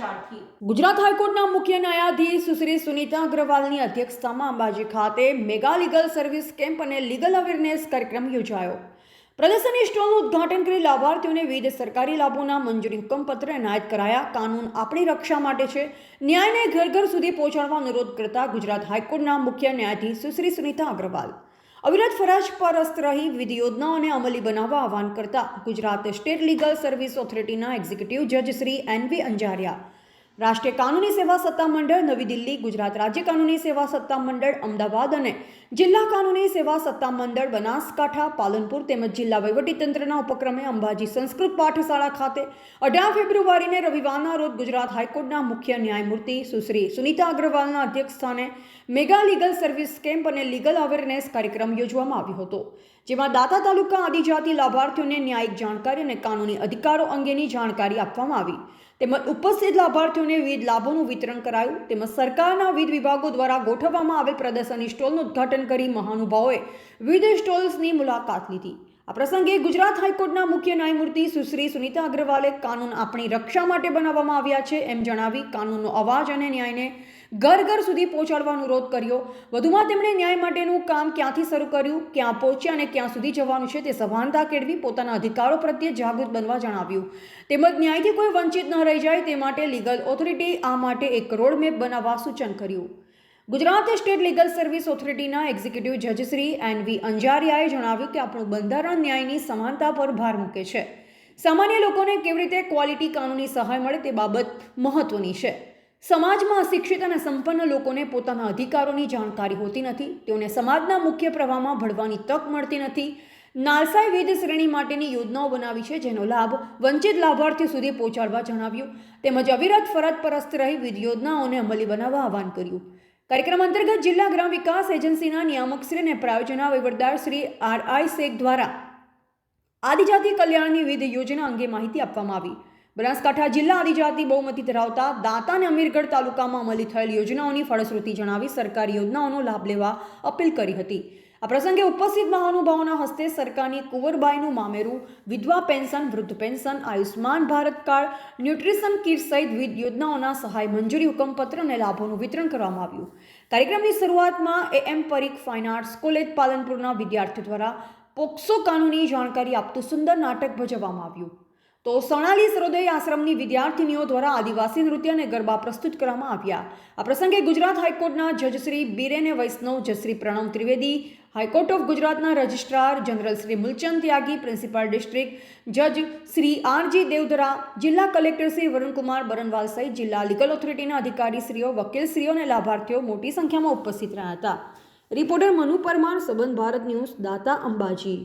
રાખી ગુજરાત હાઈકોર્ટના મુખ્ય ન્યાયાધીશ સુશ્રી સુનીતા અગ્રવાલની અધ્યક્ષતામાં અંબાજી ખાતે મેગા લીગલ સર્વિસ કેમ્પ અને લીગલ અવેરનેસ કાર્યક્રમ યોજાયો. પ્રદર્શની સ્ટોલનું ઉદ્ઘાટન કરી લાભાર્થીઓને વિવિધ સરકારી લાભોના મંજૂરી હુકમપત્ર એનાયત કરાયા. કાનૂન આપણી રક્ષા માટે છે. ન્યાયને ઘર ઘર સુધી પહોંચાડવા અનુરોધ કરતા ગુજરાત હાઈકોર્ટના મુખ્ય ન્યાયાધીશ સુશ્રી સુનીતા અગ્રવાલ. અવિરત ફરજ પરસ્ત રહી વિધિ યોજનાઓને અમલી બનાવવા આહવાન કરતા ગુજરાત સ્ટેટ લીગલ સર્વિસ ઓથોરિટીના એક્ઝિક્યુટિવ જજ શ્રી એન વી અંજારિયા રાષ્ટ્રીય કાનૂની સેવા સત્તા નવી દિલ્હી, ગુજરાત રાજ્ય કાનૂની સેવા સત્તા અમદાવાદ અને જિલ્લા કાનૂની સેવા સત્તા બનાસકાંઠા, પાલનપુર તેમજ જિલ્લા વહીવટીતંત્રના ઉપક્રમે અંબાજી સંસ્કૃત પાઠશાળા ખાતે અઢાર ફેબ્રુઆરીને રવિવારના રોજ ગુજરાત હાઈકોર્ટના મુખ્ય ન્યાયમૂર્તિ સુશ્રી સુનીતા અગ્રવાલના અધ્યક્ષસ્થાને મેગા લીગલ સર્વિસ કેમ્પ અને લીગલ અવેરનેસ કાર્યક્રમ યોજવામાં આવ્યો હતો, જેમાં દાતા તાલુકા આદિજાતિ લાભાર્થીઓને ન્યાયિક જાણકારી અને કાનૂની અધિકારો અંગેની જાણકારી આપવામાં આવી. તેમજ ઉપસ્થિત લાભાર્થીઓને વિવિધ લાભોનું વિતરણ કરાયું. તેમજ સરકારના વિવિધ વિભાગો દ્વારા ગોઠવવામાં આવેલ પ્રદર્શન સ્ટોલનું ઉદ્ઘાટન કરી મહાનુભાવોએ વિવિધ સ્ટોલ્સની મુલાકાત લીધી. આ પ્રસંગે ગુજરાત હાઈકોર્ટના મુખ્ય ન્યાયમૂર્તિ સુશ્રી સુનીતા અગ્રવાલે કાનૂન આપણી રક્ષા માટે બનાવવામાં આવ્યા છે એમ જણાવી કાનૂનનો અવાજ અને ન્યાયને ઘર ઘર સુધી પહોંચાડવા અનુરોધ કર્યો. વધુમાં તેમણે ન્યાય માટેનું કામ ક્યાંથી શરૂ કર્યું, ક્યાં પહોંચ્યા અને ક્યાં સુધી જવાનું છે તે સભાનતા કેળવી પોતાના અધિકારો પ્રત્યે જાગૃત બનવા જણાવ્યું. તેમજ ન્યાયથી કોઈ વંચિત ન રહી જાય તે માટે લીગલ ઓથોરિટી આ માટે એક રોડમેપ બનાવવા સૂચન કર્યું. ગુજરાત સ્ટેટ લીગલ સર્વિસ ઓથોરિટીના એક્ઝિક્યુટિવ જજ એન વી અંજારિયાએ જણાવ્યું કે આપણું બંધારણ ન્યાયની સમાનતા પર ભાર મૂકે છે. સામાન્ય લોકોને કેવી રીતે ક્વોલિટી કાનૂની સહાય મળે તે બાબત મહત્વની છે. સમાજમાં અશિક્ષિત અને સંપન્ન લોકોને પોતાના અધિકારોની જાણકારી હોતી નથી, તેઓને સમાજના મુખ્ય પ્રવાહમાં ભળવાની તક મળતી નથી. નાલસાએ વિવિધ શ્રેણી માટેની યોજનાઓ બનાવી છે, જેનો લાભ વંચિત લાભાર્થીઓ સુધી પહોંચાડવા જણાવ્યું. તેમજ અવિરત ફરજ પરસ્ત રહી વિવિધ યોજનાઓને અમલી બનાવવા આહવાન કર્યું. કાર્યક્રમ અંતર્ગત જિલ્લા ગ્રામ વિકાસ એજન્સીના નિયામકશ્રી અને પ્રાયોજના વહીવટદાર શ્રી આર આઈ શેખ દ્વારા આદિજાતિ કલ્યાણની વિવિધ યોજના અંગે માહિતી આપવામાં આવી. બનાસકાંઠા જિલ્લા આદિજાતિ બહુમતી ધરાવતા દાંતા અને અમીરગઢ તાલુકામાં અમલી થયેલ યોજનાઓની ફળશ્રુતિ જણાવી સરકારી યોજનાઓનો લાભ લેવા અપીલ કરી હતી. આ પ્રસંગે ઉપસ્થિત મહાનુભાવોના હસ્તે સરકારની કુંવરબાઈનું મામેરું, વિધવા પેન્શન, વૃદ્ધ pension Ayushman Bharat card, nutrition kit સહિત વિવિધ યોજનાઓના સહાય મંજૂરી હુકમપત્ર અને લાભોનું વિતરણ કરવામાં આવ્યું. કાર્યક્રમની શરૂઆતમાં AM Parikh fine arts college પાલનપુરના વિદ્યાર્થીઓ દ્વારા પોક્સો કાનૂની જાણકારી આપતું સુંદર નાટક ભજવવામાં આવ્યું. તો સોનાલી સરોદય આશ્રમની વિદ્યાર્થીનીઓ દ્વારા આદિવાસી નૃત્ય અને ગરબા પ્રસ્તુત કરવામાં આવ્યા. આ પ્રસંગે ગુજરાત હાઈકોર્ટના જજશ્રી બીરેને Vaishnav જશ્રી Pranav Trivedi, high court of ગુજરાતના registrar general Shri Mulchand Tyagi, principal district જજ શ્રી આરજી દેવધરા, જિલ્લા કલેક્ટર શ્રી વરુણકુમાર બરનવાલ સહિત જિલ્લા લીગલ ઓથોરિટીના અધિકારીશ્રીઓ, વકીલશ્રીઓ અને લાભાર્થીઓ મોટી સંખ્યામાં ઉપસ્થિત રહ્યા હતા. રિપોર્ટર મનુ પરમાર, સંબંધ ભારત ન્યૂઝ, દાતા અંબાજી.